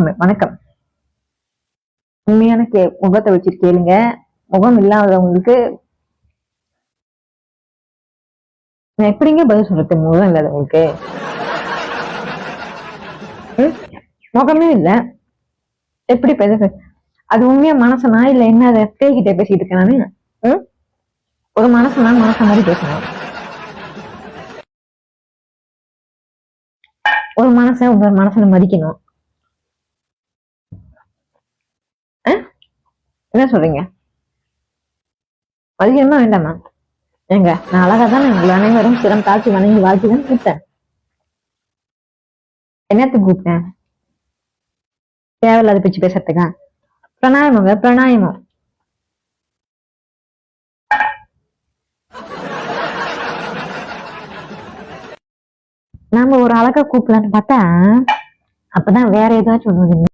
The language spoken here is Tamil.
வணக்கம் வணக்கம். உண்மையான கே முகத்தை வச்சுட்டு கேளுங்க. முகம் இல்லாதவங்களுக்கு நான் எப்படிங்க பதில் சொல்றது? முகம் இல்லாதவங்களுக்கு. முகமே இல்ல. எப்படி பேச அது உண்மையா மனசனா இல்ல என்ன அதை? பேய்கிட்ட பேசிட்டு இருக்கேன் நானு. ஒரு மனசனா மனச மாதிரி பேசணும் ஒரு மனசை இன்னொரு மனசனை மதிக்கணும். என்ன சொல்றீங்க? மதிக்கணுமா வேண்டாமா ஏங்க நான் அழகா தானே உங்களை அனைவரும் சிறம் தாழ்ச்சி வணங்கி வாழ்த்தி கூப்பிட்டேன். என்னத்துக்கு கூப்பிட்டேன்? தேவையில்லாத பேச்சு பேசுறதுக்கா? பிரணாயமங்க பிரணாயமம். நாம ஒரு அழகா கூப்பிடலான்னு பார்த்தா அப்பதான் வேற ஏதாச்சும் ஒண்ணு